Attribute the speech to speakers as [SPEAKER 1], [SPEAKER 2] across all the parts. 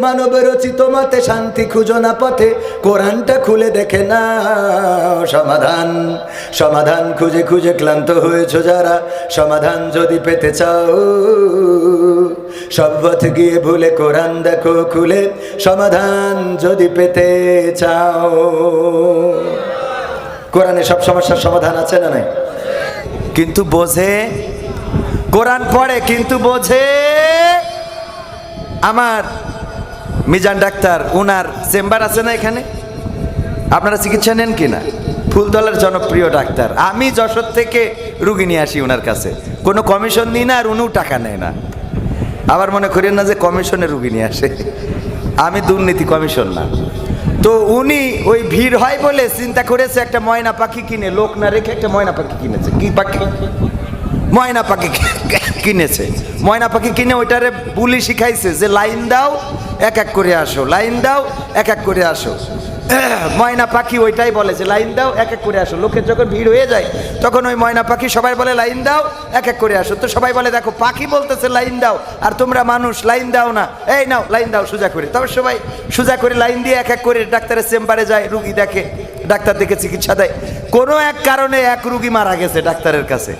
[SPEAKER 1] মানব রচিত মতে শান্তি খুঁজো না পথে। কোরআনটা খুলে দেখে না সমাধান। সমাধান খুঁজে খুঁজে ক্লান্ত হয়েছ যারা। সমাধান যদি পেতে চাও, সব পথ গিয়ে ভুলে কোরআন দেখো খুলে। সমাধান যদি পেতে চাও। কোরআনে সব সমস্যার সমাধান আছে না নাই? কিন্তু বোঝে, কোরআন পড়ে, কিন্তু বোঝে আমার মিজান ডাক্তার, উনার চেম্বার আছে না এখানে? আপনারা চিকিৎসা নেন কি না ফুলতলার জনপ্রিয় ডাক্তার। আমি যশোর থেকে রুগী নিয়ে আসি ওনার কাছে। কোনো কমিশন নিই না আর উনিও টাকা নেয় না। আবার মনে করেন না যে কমিশনে রুগী নিয়ে আসে। আমি দুর্নীতি কমিশন না। তো উনি ওই ভিড় হয় বলে চিন্তা করেছে একটা ময়না পাখি কিনে। লোক না রেখে একটা ময়না পাখি কিনেছে। কি পাখি? ময়না পাখি কিনেছে। ময়না পাখি কিনে ওইটারে বুলি শিখাইছে যে, লাইন দাও, এক এক করে আসো, লাইন দাও, এক এক করে আসো। ময়না পাখি ওইটাই বলে যে, লাইন দাও, এক এক করে আসো। লোকের যখন ভিড় হয়ে যায়, তখন ওই ময়না পাখি সবাই বলে, লাইন দাও, এক এক করে আসো। তো সবাই বলে, দেখো, পাখি বলতেছে, লাইন দাও। আর তোমরা মানুষ, লাইন দাও না। এই নাও, লাইন দাও, সোজা করে। তবে সবাই সোজা করে লাইন দিয়ে এক এক করে ডাক্তারের চেম্বারে যায়, রুগী দেখে, ডাক্তার দেখে চিকিৎসা দেয়। কোনো এক কারণে এক রুগী মারা গেছে ডাক্তারের কাছে।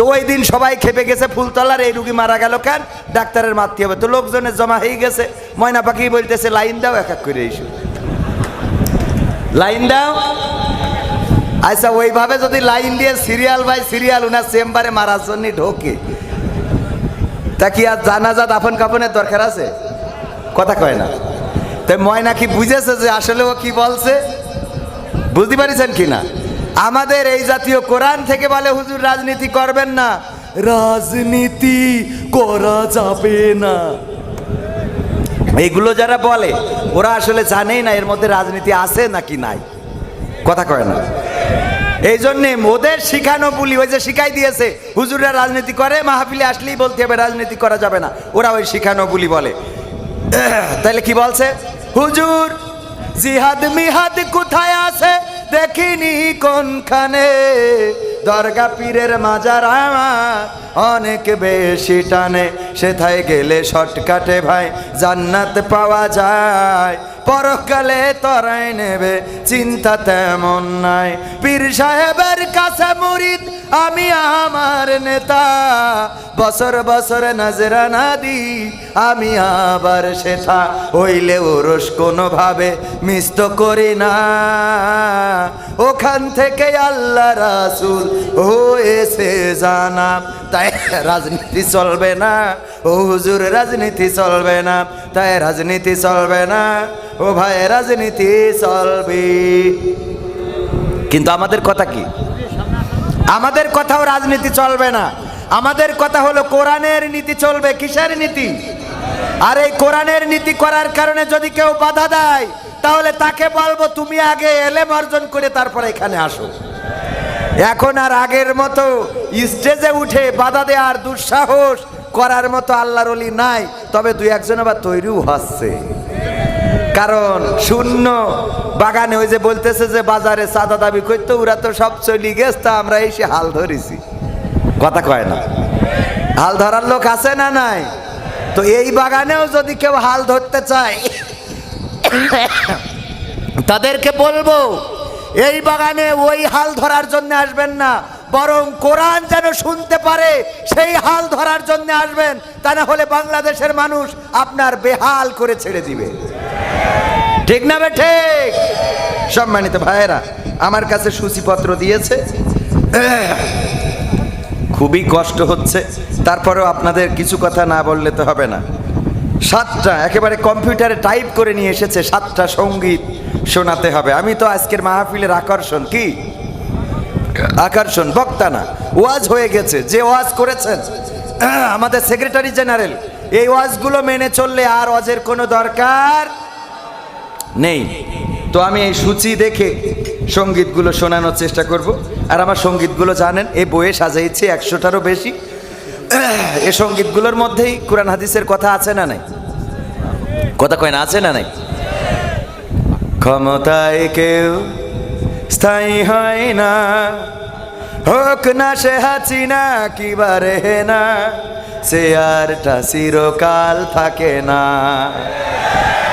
[SPEAKER 1] তো ওই দিন সবাই খেপে গেছে, ফুলতলার এই রুগী মারা গেল কেন ডাক্তারের মারতে হবে। তো লোকজনের জমা হয়ে গেছে। ময়না পাখি বলতেছে, লাইন দাও, এক এক করে এইসব লাইন দাও। আচ্ছা ওইভাবে যদি লাইন দিয়ে সিরিয়াল বাই সিরিয়াল উনার চেম্বারে মারার জন্য ঢোকে, তা কি আর জানাজা দাফন কাফনের দরকার আছে? কথা কয় না। তাই ময়না কি বুঝেছে যে আসলে ও কি বলছে? বুঝতে পারিছেন কি না? আমাদের এই জাতীয় কোরআন থেকে বলে, হুজুর, রাজনীতি করবেন না। রাজনীতি করা যাবে না। এইগুলো যারা বলে, ওরা আসলে জানেই না এর মধ্যে রাজনীতি আছে নাকি নাই। কথা কয় না। এই জন্যে ওদের শিখানো বলি, ওই যে শিখাই দিয়েছে, হুজুররা রাজনীতি করে, মাহফিলে আসলেই বলতে হবে, রাজনীতি করা যাবে না। ওরা ওই শিখানো বলি বলে। তাহলে কি বলছে? হুজুর, জিহাদ মিহাদ কোথায় আছে? দেখিনি কোনখানে। দরগা পীরের মাজার আমার অনেক বেশি টানে। সেথায় গেলে শর্টকাটে ভাই জান্নাত পাওয়া যায়। পরকালে তরাই নেবে, চিন্তা তেমন নাই। পীর সাহেবের কাছে মুরিদ, আমি আমার নেতা। বছর বছর নজরানা দি আমি আবার সেথা হইলে ওরস কোনোভাবে মিস্ত করি না। ওখান থেকে আল্লাহ রাসুল হয়েছে জানা। তাই রাজনীতি চলবে না। ও হুজুর, রাজনীতি চলবে না। তাই রাজনীতি চলবে না। ও ভাই রাজনীতি চলবে। কিন্তু আমাদের কথা কি? আমাদের কথাও রাজনীতি চলবে না। আমাদের কথা হলো কোরআনের নীতি চলবে, কিসের নীতি? আর এই কোরআনের নীতি করার কারণে যদি কেউ বাধা দেয়, তাহলে তাকে বলব, তুমি আগে এলেম অর্জন করে তারপরে এখানে আসো। এখন আর আগের মতো স্টেজে উঠে বাধা দেওয়ার দুঃসাহস করার মতো আল্লাহর অলি নাই, তবে দুই একজন আবার তৈরিও হচ্ছে। কারণ শূন্য। বাগানে ওই যে বলতেছে যে বাজারে চাঁদা দাবি করতে, ওরা তো সব চলি গেছে, তা আমরা এসে হাল ধরেছি। কথা কয় না। হাল ধরার লোক আছে না নাই? তো এই বাগানেও যদি কেউ হাল ধরতে চায়, তাদেরকে বলব, এই বাগানে ওই হাল ধরার জন্য আসবেন না, বরং কোরআন যেন শুনতে পারে, সেই হাল ধরার জন্য আসবেন, তা না হলে বাংলাদেশের মানুষ আপনার বেহাল করে ছেড়ে দিবে। ঠিক না ঠিক? সম্মানিত ভাইয়েরা, আমার কাছে সূচিপত্র দিয়েছে। খুবই কষ্ট হচ্ছে, তারপরেও আপনাদের কিছু কথা না বললে তো হবে না। সাতটা, একেবারে কম্পিউটারে টাইপ করে নিয়ে এসেছে, সাতটা সংগীত শোনাতে হবে। আমি তো আজকের মাহফিলের আকর্ষণ, কি? আকর্ষণ, বক্তা না, ওয়াজ হয়ে গেছে, যে ওয়াজ করেছেন, আমাদের সেক্রেটারি জেনারেল, এই ওয়াজগুলো মেনে চললে আর ওয়াজের কোনো দরকার নেই। তো আমি এই সূচি দেখে সঙ্গীতগুলো শোনানোর চেষ্টা করব। আর আমার সঙ্গীতগুলো জানেন এই বইয়ে সাজাইছি একশোটারও বেশি। এ সঙ্গীতগুলোর মধ্যেই কোরআন হাদিসের কথা আছে না নাই? কথা কয় না, আছে না নাই? ক্ষমতায় কেউ স্থায়ী হয় না। হোক না সে হাসিনা কিবারে না। সে আরটা চিরকাল থাকে না।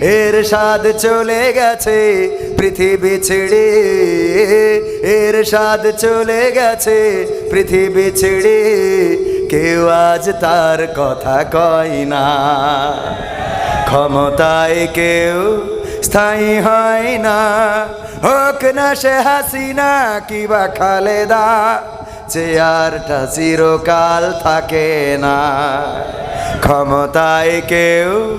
[SPEAKER 1] এর স্বাদ চলে গেছে, পৃথিবী ছেড়ে। এর স্বাদ চলে গেছে, পৃথিবী ছেড়ে। কেউ আজ তার কথা কয় না। ক্ষমতায় কেউ স্থায়ী হয় না। হোক না সে হাসি হাসিনা কিবা খালেদা চেয়ারটা চিরকাল থাকে না। ক্ষমতায় কেউ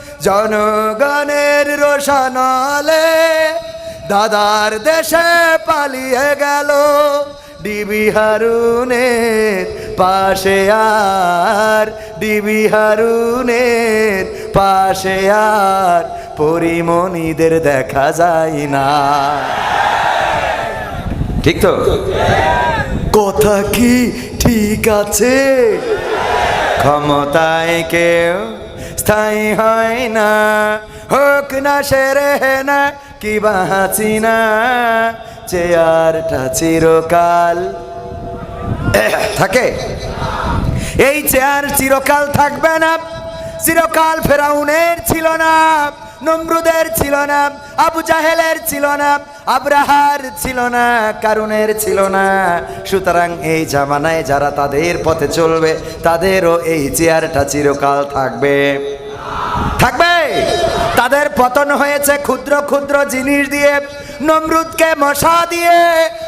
[SPEAKER 1] জনগণের রোশানলে দাদার দেশে পালিয়ে গেল ডিবি হারুনের পাশে আর, ডিবি হারুনের পাশে আর, পরিমণিদের দেখা যায় না। ঠিক তো? কথা কি ঠিক আছে? ক্ষমতায় কেউ স্থায়ী হয় না। হোক না সেরে না, কি বাঁচি না। চেয়ারটা চিরকাল। থাকে। এই চেয়ার চিরকাল থাকবে না, চিরকাল ফেরাউনের ছিল না, নমরুদের ছিল না, আবু জাহেলের ছিল না আব্রাহার ছিল না কারণের ছিল না। সুতরাং এই জামানায় যারা তাদের পথে চলবে, তাদেরও এই চেয়ারটা চিরকাল থাকবে। থাকবে? তাদের পতন হয়েছে ক্ষুদ্র ক্ষুদ্র জিনিস দিয়ে, নমরুদকে মশা দিয়ে।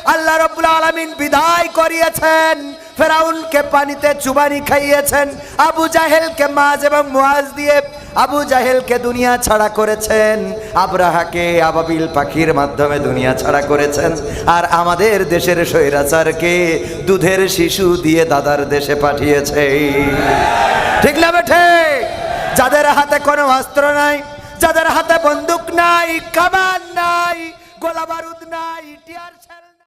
[SPEAKER 1] আল্লাহ রবুল আলমিন বিদায় করিয়েছেন। ফেরাউনকে পানিতে চুবানি খাইয়েছেন, আবু জাহেলকে মাছ এবং মোয়াজ দিয়ে আবু জাহেলকে দুনিয়া ছাড়া করেছেন, আবরাহাকে আবাবিল পাখির মাধ্যমে দুনিয়া ছাড়া করেছেন, আর আমাদের দেশের স্বৈরাচারকে দুধের শিশু দিয়ে দাদার দেশে পাঠিয়েছে। ঠিক না বেঠে? যাদের হাতে কোনো অস্ত্র নাই, যাদের হাতে বন্দুক নাই, কামান নাই গোলা বারুদ নাই, টিয়ার